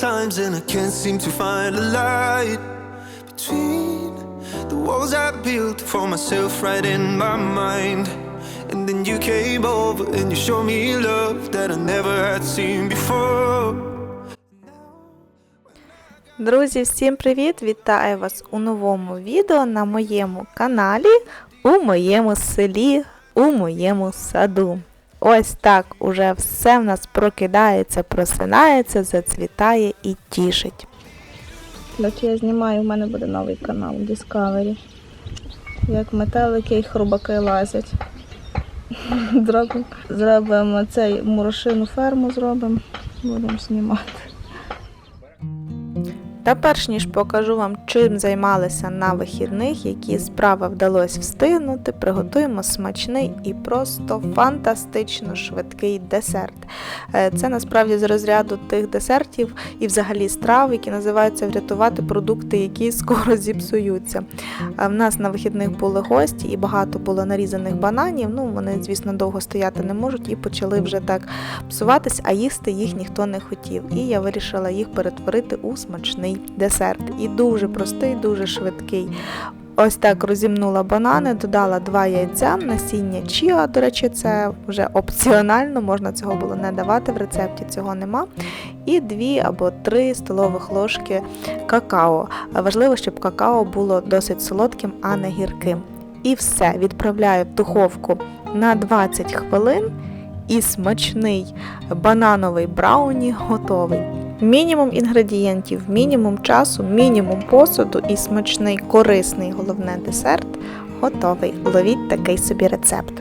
times and I can't seem to find a light between the walls I built for myself right in my mind. And then you came over and you showed me love that I never had seen before. Друзі, всім привіт! Вітаю вас у новому відео на моєму каналі, у моєму селі, у моєму саду. Ось так уже все в нас прокидається, просинається, зацвітає і тішить. Короче, я знімаю, в мене буде новий канал Discovery. Як метелики і хрубаки лазять. Зробимо цей мурошину ферму зробимо, будемо знімати. Та перш ніж покажу вам, чим займалися на вихідних, які справи вдалося встигнути, приготуємо смачний і просто фантастично швидкий десерт. Е, Це насправді з розряду тих десертів і взагалі страв, які називаються врятувати продукти, які скоро зіпсуються. В нас на вихідних були гості і багато було нарізаних бананів. Ну, вони, звісно, довго стояти не можуть і почали вже так псуватись, а їсти їх ніхто не хотів. І я вирішила їх перетворити у смачний десерт. І дуже простий, дуже швидкий. Ось так розімнула банани, додала два яйця, насіння чіа, до речі, це вже опціонально, можна цього було не давати, в рецепті цього нема. І дві або три столових ложки какао. Важливо, щоб какао було досить солодким, а не гірким. І все, відправляю в духовку на 20 хвилин, і смачний банановий брауні готовий. Мінімум інгредієнтів, мінімум часу, мінімум посуду і смачний, корисний, головне десерт готовий. Ловіть такий собі рецепт.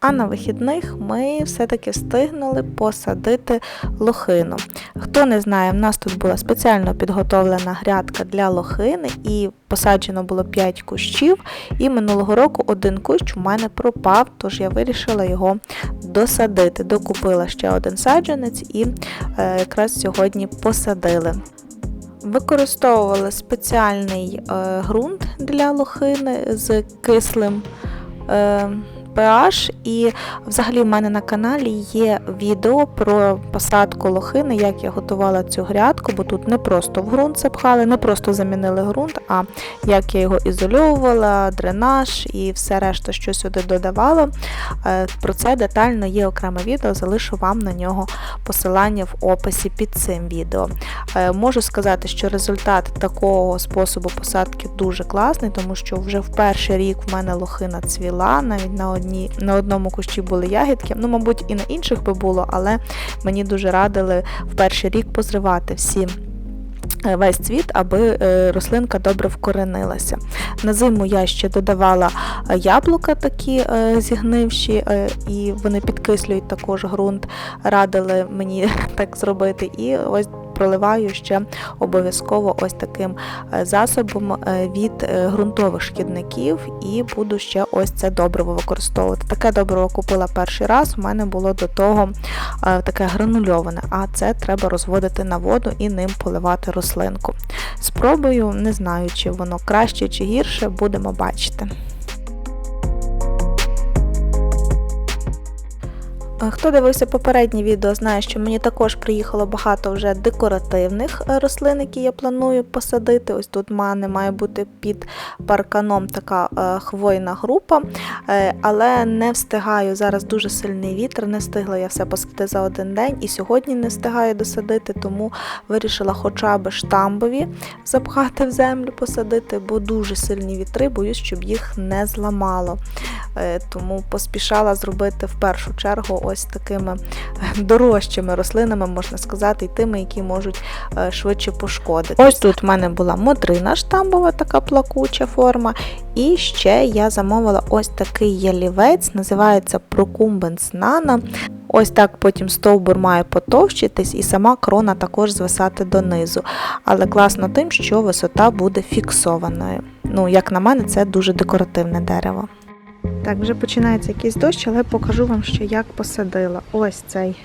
А на вихідних ми все-таки встигнули посадити лохину. Хто не знає, в нас тут була спеціально підготовлена грядка для лохини і посаджено було 5 кущів. І минулого року один кущ у мене пропав, тож я вирішила його досадити. Докупила ще один саджанець і е, якраз сьогодні посадили. Використовувала спеціальний е, ґрунт для лохини з кислим. PH і взагалі в мене на каналі є відео про посадку лохини, як я готувала цю грядку, бо тут не просто в ґрунт запхали, не просто замінили ґрунт, а як я його ізольовувала, дренаж і все решта, що сюди додавала. Е, Про це детально є окреме відео, залишу вам на нього посилання в описі під цим відео. Е, Можу сказати, що результат такого способу посадки дуже класний, тому що вже в перший рік в мене лохина цвіла, навіть на одній, на одному кущі були ягідки. Ну, мабуть, і на інших би було, але мені дуже радили в перший рік позривати всі. Е, Весь цвіт, аби е, рослинка добре вкоренилася. На зиму я ще додавала е, яблука такі зігнивші, і вони підкислюють також ґрунт, радили мені так зробити. І ось проливаю ще обов'язково ось таким засобом від ґрунтових шкідників, і буду ще ось це добриво використовувати. Таке добриво купила перший раз. У мене було до того таке гранульоване, а це треба розводити на воду і ним поливати рослинку. Спробую, не знаю, чи воно краще чи гірше, будемо бачити. Хто дивився попереднє відео, знає, що мені також приїхало багато вже декоративних е, рослин, які я планую посадити. Ось тут в мене має бути під парканом така е, хвойна група, Е, але не встигаю. Зараз дуже сильний вітер, не встигла я все посадити за один день і сьогодні не встигаю досадити, тому вирішила хоча б штамбові запхати в землю, посадити, бо дуже сильні вітри, боюсь, щоб їх не зламало. Тому поспішала зробити в першу чергу ось такими е, дорожчими рослинами, можна сказати, і тими, які можуть е, швидше пошкодити. Ось тут в мене була модрина штамбова, така плакуча форма. І ще я замовила ось такий ялівець, називається Procumbens Nano. Ось так потім стовбур має потовщитись і сама крона також звисати донизу. Але класно тим, що висота буде фіксованою. Ну, як на мене, це дуже декоративне дерево. Так, вже починається якийсь дощ, але покажу вам, що як посадила. Ось цей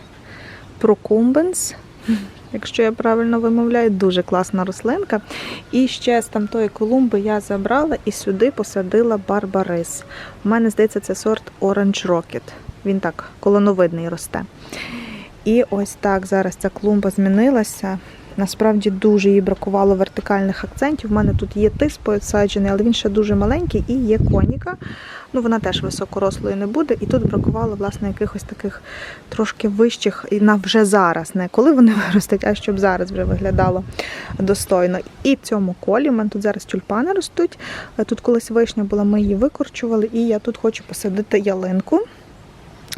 Procumbens. Якщо я правильно вимовляю, дуже класна рослинка. І ще з тамтої колумби я забрала і сюди посадила барбарис. У мене, здається, це сорт Orange Rocket. він так колоновидний росте. І ось так зараз ця клумба змінилася. Насправді дуже їй бракувало вертикальних акцентів. У мене тут є тис посаджений, але він ще дуже маленький і є коніка. Ну, вона теж високорослою не буде. І тут бракувало, власне, якихось таких трошки вищих, і на вже зараз, не коли вони виростуть, а щоб зараз вже виглядало достойно. І в цьому колі в мене тут зараз тюльпани ростуть. Тут колись вишня була, ми її викорчували, і я тут хочу посадити ялинку.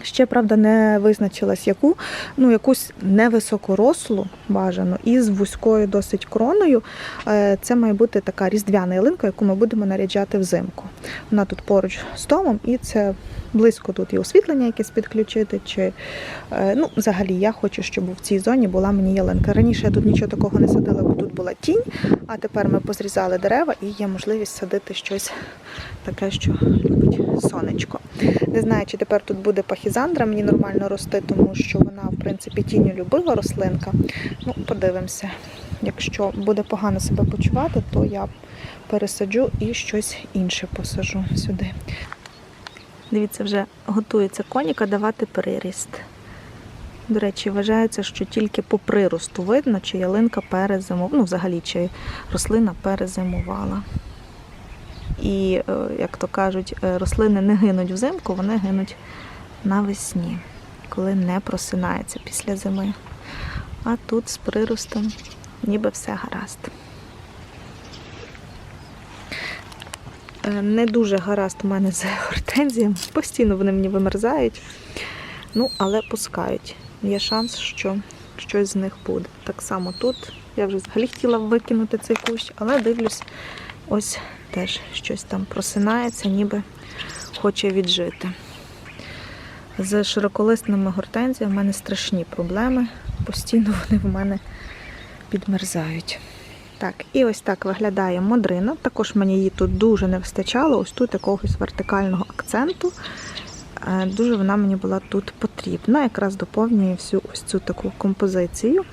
Ще, правда, не визначилась яку, ну якусь невисокорослу бажано і з вузькою досить кроною. Е, Це має бути така різдвяна ялинка, яку ми будемо наряджати взимку. Вона тут поруч з домом, і це близько тут і освітлення якесь підключити. Чи е, ну, взагалі я хочу, щоб в цій зоні була мені ялинка. Раніше я тут нічого такого не садила, бо тут була тінь, а тепер ми позрізали дерева і є можливість садити щось таке, що любить сонечко. Не знаю, чи тепер тут буде пахізандра мені нормально рости, тому що вона, в принципі, тінню любила рослинка. Ну, подивимося. Якщо буде погано себе почувати, то я пересаджу і щось інше посажу сюди. Дивіться, вже готується коніка давати приріст. До речі, вважається, що тільки по приросту видно, чи ялинка перезимувала, ну, взагалі, чи рослина перезимувала. І, е, як то кажуть, е, рослини не гинуть взимку, вони гинуть навесні, коли не просинається після зими. А тут з приростом ніби все гаразд. Не дуже гаразд у мене з гортензіями. Постійно вони мені вимерзають. Ну, але пускають. Є шанс, що щось з них буде. Так само тут. Я вже взагалі хотіла викинути цей кущ, але дивлюсь, ось теж щось там просинається, ніби хоче віджити. З широколисними гортензіями в мене страшні проблеми. Постійно вони в мене підмерзають. Так, і ось так виглядає модрина. Також мені її тут дуже не вистачало. Ось тут якогось вертикального акценту. Е, Дуже вона мені була тут потрібна, якраз доповнює всю ось цю таку композицію.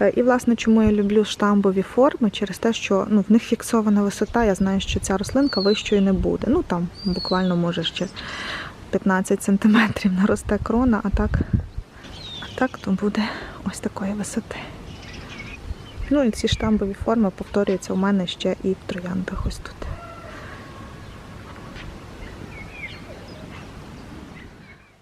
Е, І, власне, чому я люблю штамбові форми, через те, що ну, в них фіксована висота. Я знаю, що ця рослинка вищою не буде. Ну там буквально може ще 15 см наросте крона, а так, а так то буде ось такої висоти. Ну і ці штамбові форми повторюються у мене ще і в трояндах ось тут.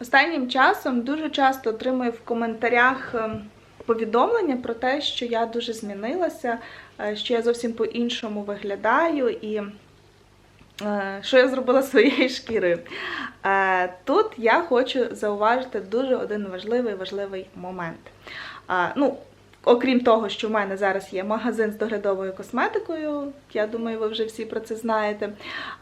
Останнім часом дуже часто отримую в коментарях ем, повідомлення про те, що я дуже змінилася, е, що я зовсім по-іншому виглядаю і е, що я зробила своєю шкірою. Е, Тут я хочу зауважити дуже один важливий важливий момент. Ну, Окрім того, що в мене зараз є магазин з доглядовою косметикою, я думаю, ви вже всі про це знаєте.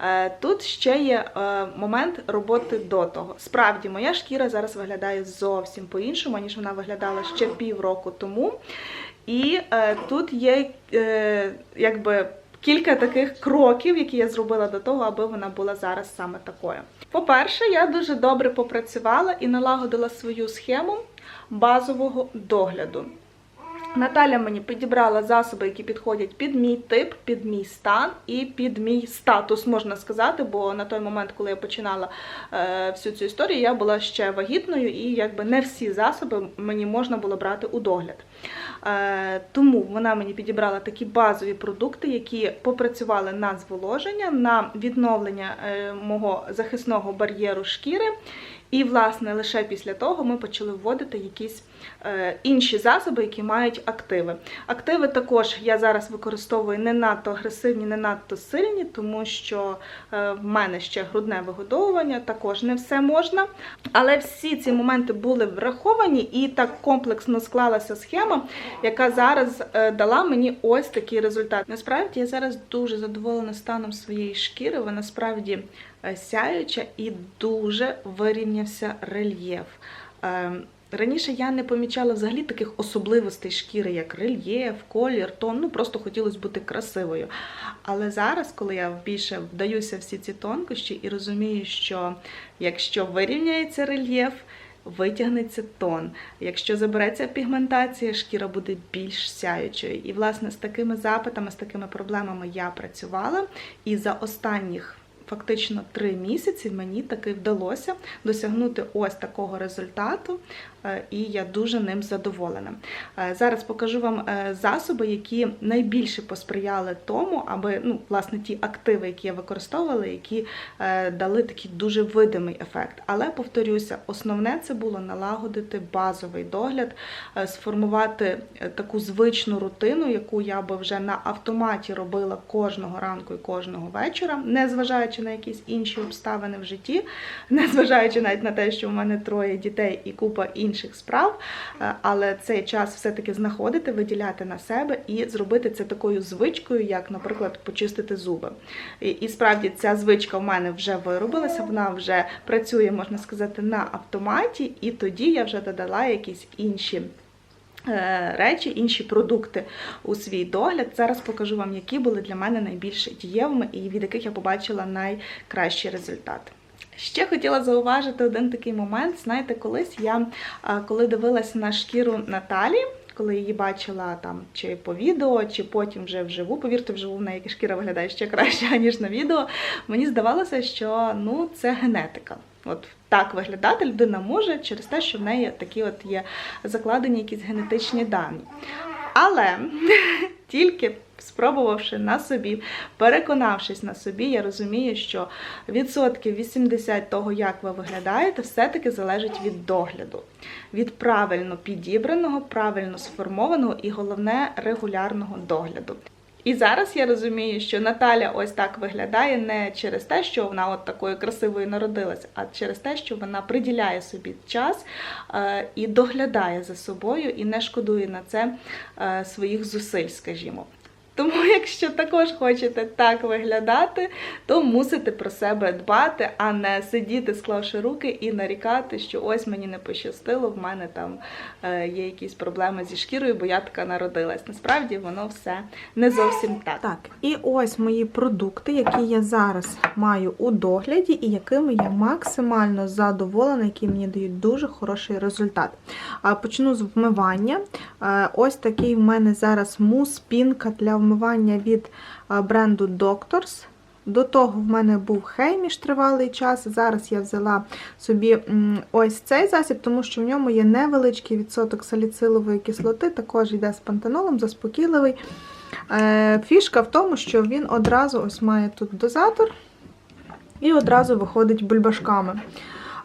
е, Тут ще є е, момент роботи до того. Справді, моя шкіра зараз виглядає зовсім по-іншому, ніж вона виглядала ще півроку тому. І е, тут є якби. Кілька таких кроків, які я зробила до того, аби вона була зараз саме такою. По-перше, я дуже добре попрацювала і налагодила свою схему базового догляду. Наталя мені підібрала засоби, які підходять під мій тип, під мій стан і під мій статус, можна сказати. Бо на той момент, коли я починала е, всю цю історію, я була ще вагітною, і якби не всі засоби мені можна було брати у догляд. Е, тому вона мені підібрала такі базові продукти, які попрацювали на зволоження, на відновлення е, мого захисного бар'єру шкіри. І, власне, лише після того ми почали вводити якісь е, інші засоби, які мають активи. Активи також я зараз використовую не надто агресивні, не надто сильні, тому що е, в мене ще грудне вигодовування, також не все можна. Але всі ці моменти були враховані, і так комплексно склалася схема, яка зараз е, дала мені ось такий результат. Насправді я зараз дуже задоволена станом своєї шкіри. Вона справді сяюча і дуже вирівнявся рельєф. Е, Раніше я не помічала взагалі таких особливостей шкіри, як рельєф, колір, тон. Ну просто хотілося бути красивою. Але зараз, коли я більше вдаюся всі ці тонкощі і розумію, що якщо вирівняється рельєф, витягнеться тон. Якщо забереться пігментація, шкіра буде більш сяючою. І, власне, з такими запитами, з такими проблемами я працювала. І за останніх фактично три місяці мені таки вдалося досягнути ось такого результату, і я дуже ним задоволена. Е, Зараз покажу вам е, засоби, які найбільше посприяли тому, аби ну, власне ті активи, які я використовувала, які е, дали такий дуже видимий ефект. Але повторюся, основне це було налагодити базовий догляд, е, сформувати е, таку звичну рутину, яку я би вже на автоматі робила кожного ранку і кожного вечора, не зважаючи на якісь інші обставини в житті, не зважаючи навіть на те, що в мене троє дітей і купа інших справ. Е, Але цей час все-таки знаходити, виділяти на себе і зробити це такою звичкою, як, наприклад, почистити зуби. І, справді ця звичка в мене вже виробилася, вона вже працює, можна сказати, на автоматі, і тоді я вже додала якісь інші. е, Речі, інші продукти у свій догляд. Зараз покажу вам, які були для мене найбільш дієвими і від яких я побачила найкращі результати. Ще хотіла зауважити один такий момент. Знаєте, колись я коли дивилась на шкіру Наталі, коли її бачила там чи по відео, чи потім вже вживу. Повірте, вживу в неї шкіра виглядає ще краще, ніж на відео. Мені здавалося, що ну це генетика. От так виглядати людина може через те, що в неї такі от є закладені якісь генетичні дані. Але тільки спробувавши на собі, переконавшись на собі, я розумію, що відсотків 80 того, як ви виглядаєте, все-таки залежить від догляду, від правильно підібраного, правильно сформованого і головне регулярного догляду. І зараз я розумію, що Наталя ось так виглядає не через те, що вона от такою красивою народилась, а через те, що вона приділяє собі час е, і доглядає за собою, і не шкодує на це е, своїх зусиль, скажімо. Тому, якщо також хочете так виглядати, то мусите про себе дбати, а не сидіти, склавши руки і нарікати, що ось мені не пощастило, в мене там е, є якісь проблеми зі шкірою, бо я така народилась. Насправді воно все не зовсім так. Так, і ось мої продукти, які я зараз маю у догляді, і якими я максимально задоволена, які мені дають дуже хороший результат. Почну з вмивання. Е, Ось такий в мене зараз мус-пінка для вмивання від е, бренду Doctors. До того в мене був хейміш тривалий час. Зараз я взяла собі ось цей засіб, тому що в ньому є невеличкий відсоток саліцилової кислоти, також йде з пантенолом, заспокійливий. Е, Фішка в тому, що він одразу ось має тут дозатор і одразу виходить бульбашками.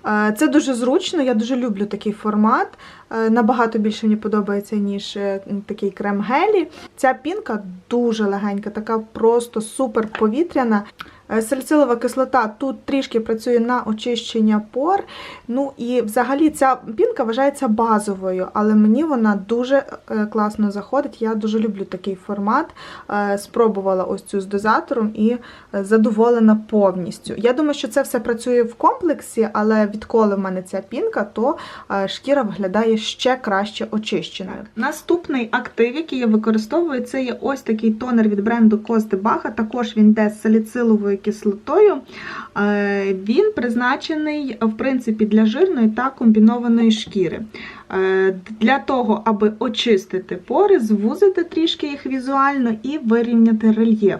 Е, Це дуже зручно, я дуже люблю такий формат. Е, Набагато більше мені подобається, ніж е, такий крем-гелі. Ця пінка дуже легенька, така просто супер повітряна. Е, Саліцилова кислота тут трішки працює на очищення пор. Ну і взагалі ця пінка вважається базовою, але мені вона дуже е, класно заходить. Я дуже люблю такий формат. Е, Спробувала ось цю з дозатором і задоволена повністю. Я думаю, що це все працює в комплексі, але відколи в мене ця пінка, то шкіра виглядає ще краще очищеною. Наступний актив, який я використовую, це є ось такий тонер від бренду Кости Баха. Також він йде з саліциловою кислотою. Е, Він призначений, в принципі, для жирної та комбінованої шкіри. Е, Для того, аби очистити пори, звузити трішки їх візуально і вирівняти рельєф.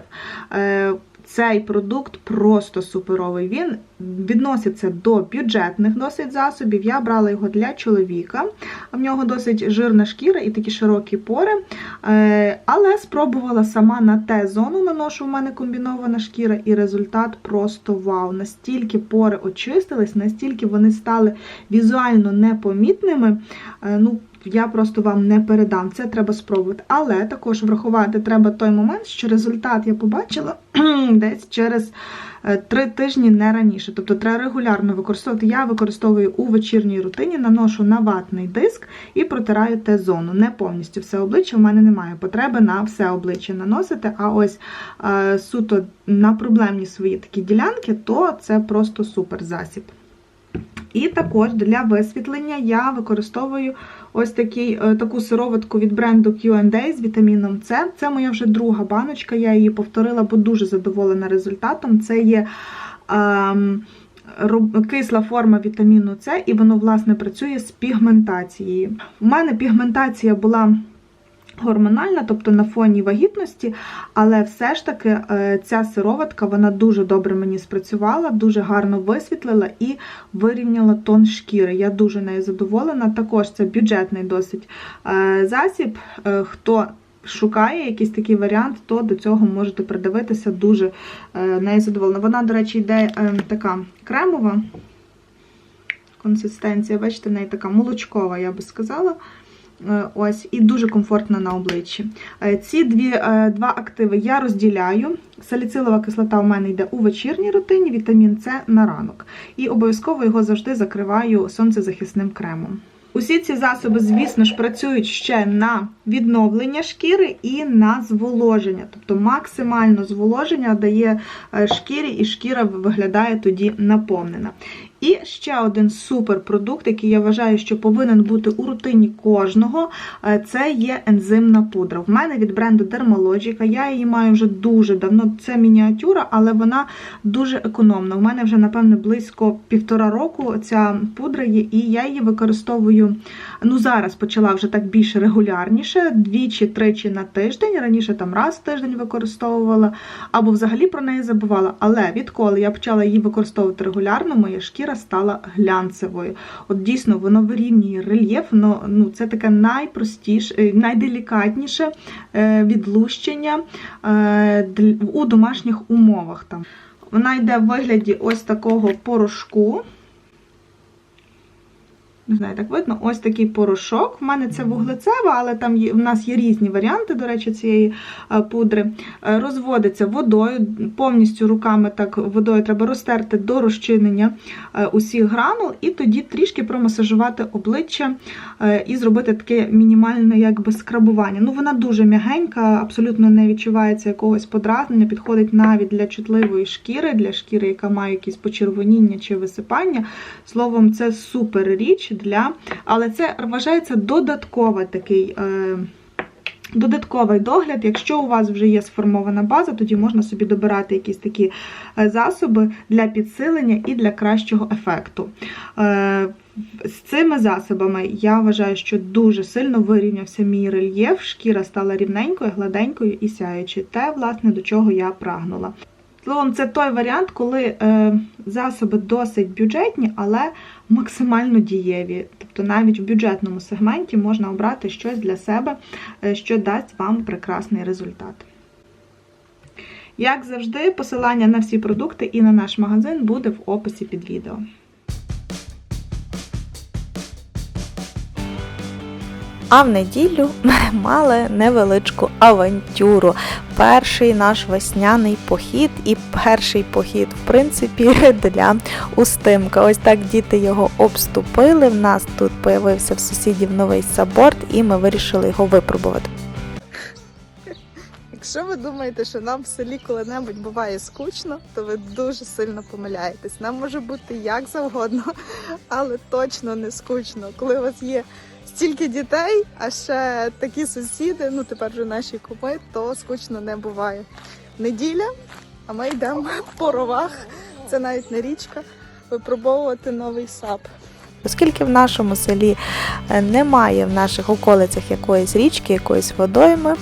Цей продукт просто суперовий. Він відноситься до бюджетних досить засобів. Я брала його для чоловіка. В нього досить жирна шкіра і такі широкі пори. Е, Але спробувала сама на Т-зону наношу в мене комбінована шкіра, і результат просто вау. Настільки пори очистились, настільки вони стали візуально непомітними. Е, Ну, я просто вам не передам, це треба спробувати. Але також врахувати треба той момент, що результат я побачила десь через е, три тижні не раніше. Тобто треба регулярно використовувати. Я використовую у вечірній рутині, наношу на ватний диск і протираю Т-зону. Не повністю все обличчя. У мене немає потреби на все обличчя наносити. А ось е, суто на проблемні свої такі ділянки, то це просто супер засіб. І також для висвітлення я використовую ось такий, е, таку сироватку від бренду Q&A з вітаміном С. Це моя вже друга баночка, я її повторила, бо дуже задоволена результатом. Це є ем, кисла форма вітаміну С, і воно, власне, працює з пігментацією. У мене пігментація була гормональна, тобто на фоні вагітності, але все ж таки е, ця сироватка вона дуже добре мені спрацювала, дуже гарно висвітлила і вирівняла тон шкіри. Я дуже нею задоволена. Також це бюджетний досить е, засіб. Е, Хто шукає якийсь такий варіант, то до цього можете придивитися дуже нею задоволена. Вона, до речі, йде така кремова консистенція, бачите, в неї така молочкова, я би сказала. Е, Ось, і дуже комфортна на обличчі. Е, Ці дві, е, два активи я розділяю. Саліцилова кислота у мене йде у вечірній рутині, вітамін С на ранок. І обов'язково його завжди закриваю сонцезахисним кремом. Усі ці засоби, звісно ж, працюють ще на відновлення шкіри і на зволоження. Тобто максимально зволоження дає шкірі, і шкіра виглядає тоді наповнена. І ще один суперпродукт, який я вважаю, що повинен бути у рутині кожного, е, це є ензимна пудра. В мене від бренду Dermalogica, я її маю вже дуже давно. Це мініатюра, але вона дуже економна. У мене вже, напевне, близько півтора року ця пудра є, і я її використовую. Ну, зараз почала вже так більш регулярніше, двічі-тричі на тиждень. Раніше там раз в тиждень використовувала, або взагалі про неї забувала. Але відколи я почала її використовувати регулярно, моя шкіра стала глянцевою. От дійсно воно вирівнює рельєф, но, ну, це таке найпростіше, найделікатніше е, відлущення е, у домашніх умовах. Там. Вона йде в вигляді ось такого порошку. Не знаю, так видно, ось такий порошок. У мене це вуглецева, але там є, в нас є різні варіанти, до речі, цієї е, пудри. Е, Розводиться водою, повністю руками так водою треба розтерти до розчинення е, усіх гранул, і тоді трішки промасажувати обличчя і зробити таке мінімальне якби скрабування. Ну, вона дуже м'ягенька, абсолютно не відчувається якогось подразнення, підходить навіть для чутливої шкіри, для шкіри, яка має якісь почервоніння чи висипання. Словом, це супер річ для. Але це вважається додатковий такий. Е... Додатковий догляд, якщо у вас вже є сформована база, тоді можна собі добирати якісь такі е, засоби для підсилення і для кращого ефекту. Е, З цими засобами я вважаю, що дуже сильно вирівнявся мій рельєф, шкіра стала рівненькою, гладенькою і сяючою. Те, власне, до чого я прагнула. Словом, це той варіант, коли е, засоби досить бюджетні, але максимально дієві. Тобто навіть в бюджетному сегменті можна обрати щось для себе, е, що дасть вам прекрасний результат. Як завжди, посилання на всі продукти і на наш магазин буде в описі під відео. А в неділю ми мали невеличку авантюру. Перший наш весняний похід і перший похід, в принципі, для устимка. Ось так діти його обступили. В нас тут появився в сусідів новий саборд, і ми вирішили його випробувати. Якщо ви думаєте, що нам в селі коли-небудь буває скучно, то ви дуже сильно помиляєтесь. Нам може бути як завгодно, але точно не скучно. Коли у вас є стільки дітей, а ще такі сусіди, ну тепер вже наші куми, то скучно не буває. Неділя, а ми йдемо по ровах, це навіть не річка, випробовувати новий сап. Оскільки в нашому селі е, немає в наших околицях якоїсь річки, якоїсь водойми,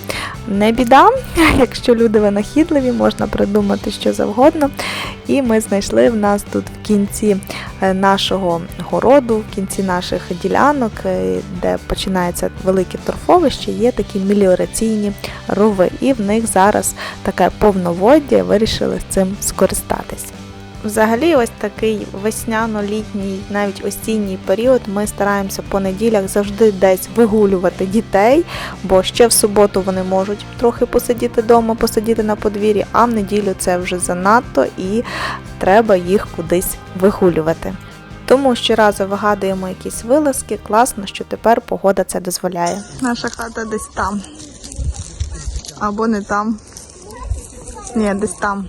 не біда. Якщо люди винахідливі, можна придумати що завгодно. І ми знайшли в нас тут в кінці е, нашого городу, в кінці наших ділянок, е, де починається велике торфовище, є такі меліораційні рови. І в них зараз таке повноводдя, вирішили цим скористатись. Взагалі, ось такий весняно-літній, навіть осінній період ми стараємося по неділях завжди десь вигулювати дітей, бо ще в суботу вони можуть трохи посидіти вдома, посидіти на подвір'ї, а в неділю це вже занадто і треба їх кудись вигулювати. Тому щоразу вигадуємо якісь вилазки, класно, що тепер погода це дозволяє. Наша хата десь там. Або не там. Ні, десь там.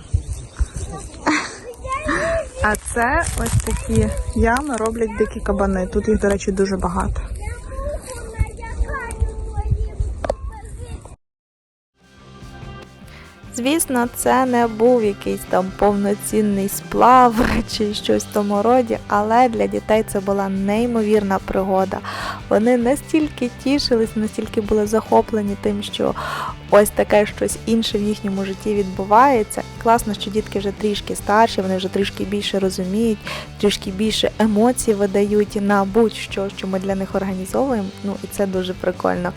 А це ось такі ями роблять дикі кабани. Тут їх, до речі, дуже багато. Звісно, це не був якийсь там повноцінний сплав чи щось в тому роді, але для дітей це була неймовірна пригода. Вони настільки тішились, настільки були захоплені тим, що ось таке щось інше в їхньому житті відбувається. Класно, що дітки вже трішки старші, вони вже трішки більше розуміють, трішки більше емоцій видають на будь-що, що ми для них організовуємо. Ну і це дуже прикольно.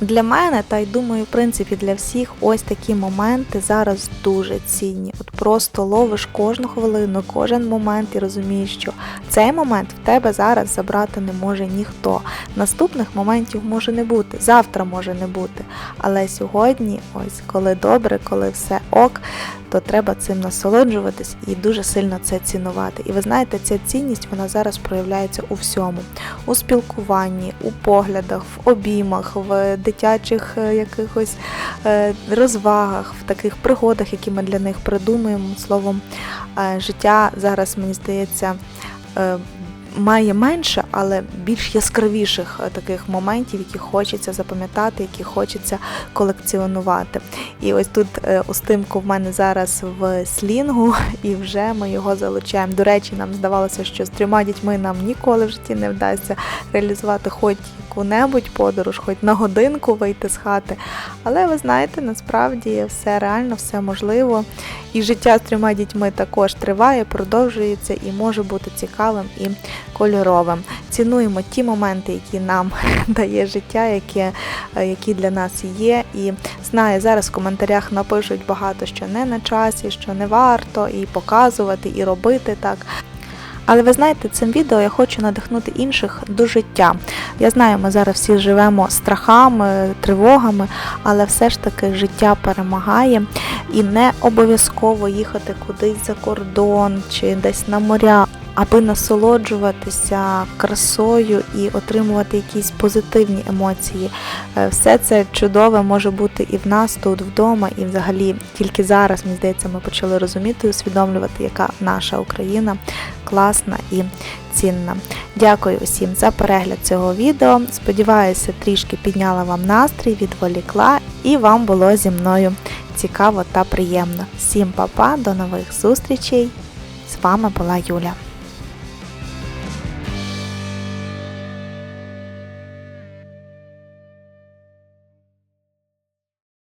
Для мене, та й думаю, в принципі, для всіх ось такі моменти зараз дуже цінні. От просто ловиш кожну хвилину, кожен момент і розумієш, що цей момент в тебе зараз забрати не може ніхто. Наступних моментів може не бути, завтра може не бути. Але сьогодні, ось коли добре, коли все ок, то треба цим насолоджуватись і дуже сильно це цінувати. І ви знаєте, ця цінність вона зараз проявляється у всьому: у спілкуванні, у поглядах, в обіймах, в дитячих е, якихось е, розвагах, в таких пригодах, які ми для них придумуємо. Словом, е, життя зараз, мені здається, має менше, але більш яскравіших е, таких моментів, які хочеться запам'ятати, які хочеться колекціонувати. І ось тут е, устимку в мене зараз в слінгу, і вже ми його залучаємо. До речі, нам здавалося, що з трьома дітьми нам ніколи в житті не вдасться реалізувати хоч яку-небудь подорож, хоч на годинку вийти з хати. Але ви знаєте, насправді все реально, все можливо. І життя з трьома дітьми також триває, продовжується і може бути цікавим і кольоровим. Цінуємо ті моменти, які нам дає життя, які, е, які для нас є. І знаю, зараз в коментарях напишуть багато, що не на часі, що не варто і показувати, і робити так. Але ви знаєте, цим відео я хочу надихнути інших до життя. Я знаю, ми зараз всі живемо страхами, тривогами, але все ж таки життя перемагає і не обов'язково їхати кудись за кордон чи десь на моря. Аби насолоджуватися красою і отримувати якісь позитивні емоції. Е, Все це чудове може бути і в нас тут вдома, і взагалі тільки зараз, мені здається, ми почали розуміти і усвідомлювати, яка наша Україна класна і цінна. Дякую усім за перегляд цього відео. Сподіваюся, трішки підняла вам настрій, відволікла і вам було зі мною цікаво та приємно. Всім па-па, до нових зустрічей! З вами була Юля.